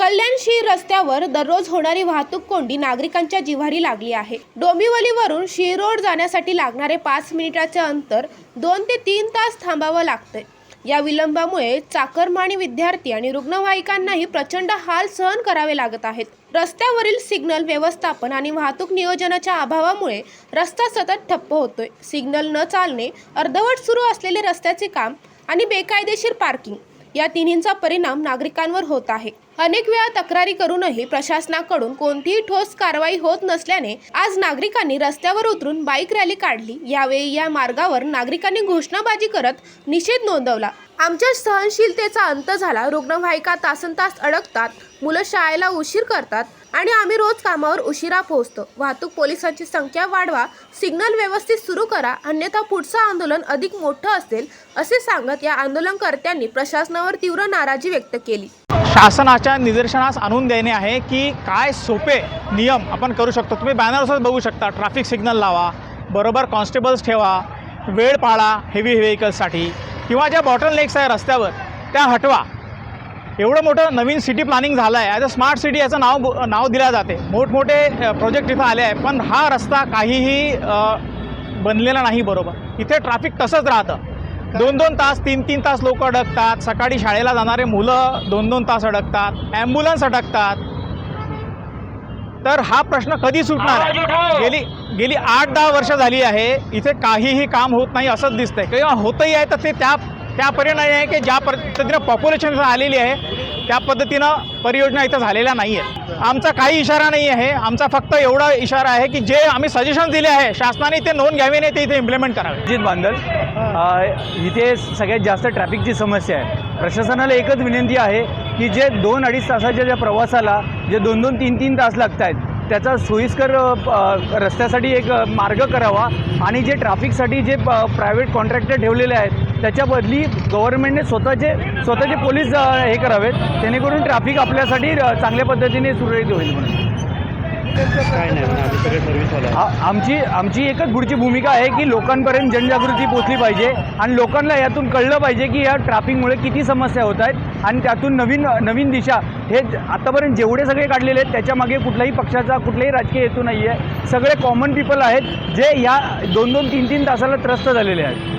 कल्याणशी रस्त्यावर दररोज होणारी वाहतूक कोंडी नागरिकांच्या जिव्हारी लागली आहे. डोंबिवलीवरून शी रोड जाण्यासाठी लागणारे पाच मिनिटाचे अंतर दोन ते तीन तास थांबावं लागतंय. या विलंबामुळे चाकरमानी विद्यार्थी आणि रुग्णवाहिकांनाही प्रचंड हाल सहन करावे लागत आहेत. रस्त्यावरील सिग्नल व्यवस्थापन आणि वाहतूक नियोजनाच्या अभावामुळे रस्ता सतत ठप्प होतोय. सिग्नल न चालणे अर्धवट सुरू असलेले रस्त्याचे काम आणि बेकायदेशीर पार्किंग या तिन्हींचा परिणाम नागरिकांवर होत आहे. अनेक वेळा तक्रारी करूनही प्रशासनाकडून कोणतीही ठोस कारवाई होत नसल्याने आज नागरिकांनी रस्त्यावर उतरून बाईक रॅली काढली. यावेळी या मार्गावर नागरिकांनी घोषणाबाजी करत निषेध नोंदवला. आमच्या सहनशीलतेचा अंत झाला. रुग्णवाहिका तासन तास अडकतात मुलं शाळेला उशीर करतात आणि आम्ही रोज कामावर उशिरा पोहोचतो. वाहतूक पोलिसांची संख्या वाढवा सिग्नल व्यवस्थित सुरू करा अन्यथा पुढचं आंदोलन अधिक मोठं असेल असे सांगत या आंदोलनकर्त्यांनी प्रशासनावर तीव्र नाराजी व्यक्त केली. शासनाच्या निदर्शनास आणून देणे आहे की काय सोपे नियम आपण करू शकतो. तुम्ही बॅनर्सच बघू शकता. ट्रॅफिक सिग्नल लावा बरोबर कॉन्स्टेबल्स ठेवा वेळ पाळा हेवी व्हेकल्ससाठी किंवा ज्या बॉटल नेक्स आहे रस्त्यावर त्या हटवा. एवढं मोठं नवीन सिटी प्लॅनिंग झालं आहे ॲज अ स्मार्ट सिटी याचं नाव नाव दिलं जाते. मोठमोठे प्रोजेक्ट इथं आले आहे पण हा रस्ता काहीही बनलेला नाही बरोबर. इथे ट्रॅफिक तसंच राहतं. दोन दोन तास तीन तीन तास लोक अडकतात. सकाळी शाळेला जाणारे मुलं दोन दोन तास अडकतात. ॲम्ब्युलन्स अडकतात. तर हा प्रश्न कधी सुटणार गेली गेली आठ दहा वर्ष झाली आहे. इथे काहीही काम होत नाही असंच दिसतंय. किंवा होतही आहे तर ते त्या त्या परिणामी आहे की ज्या पद्धतीनं पॉप्युलेशन आलेली आहे त्या पद्धतीनं परियोजना इथं झालेल्या नाही आहेत आमचा काही इशारा नाही आहे आमचा फक्त एवढा इशारा आहे की जे आम्ही सजेशन दिले आहे शासनाने ते नोंद घ्यावी नाही ते इथे इम्प्लिमेंट करावे. अजित बांधल इथे सगळ्यात जास्त ट्रॅफिकची समस्या आहे. प्रशासनाला एकच विनंती आहे की जे दोन अडीच तासाच्या ज्या प्रवासाला जे दोन दोन तीन तीन तास लागत आहेत त्याचा सोयीस्कर प- रस्त्यासाठी एक मार्ग करावा आणि जे ट्रॅफिकसाठी जे प्रायव्हेट कॉन्ट्रॅक्टर ठेवलेले आहेत त्याच्या बदली गव्हर्नमेंटने स्वतःचे स्वतःचे पोलीस हे करावेत. जेणेकरून ट्रॅफिक आपल्यासाठी चांगल्या पद्धतीने सुरळीत होईल म्हणून. काय नाही आमची आमची एकच पुढची भूमिका आहे की लोकांपर्यंत जनजागृती पोचली पाहिजे आणि लोकांना यातून कळलं पाहिजे की या ट्रॅफिकमुळे किती समस्या होत आहेत आणि त्यातून नवीन नवीन दिशा. हे आतापर्यंत जेवढे सगळे काढलेले आहेत त्याच्यामागे कुठल्याही पक्षाचा कुठलाही राजकीय हेतू नाही आहे सगळे कॉमन पीपल आहेत जे या दोन दोन तीन तीन तासाला त्रस्त झालेले आहेत.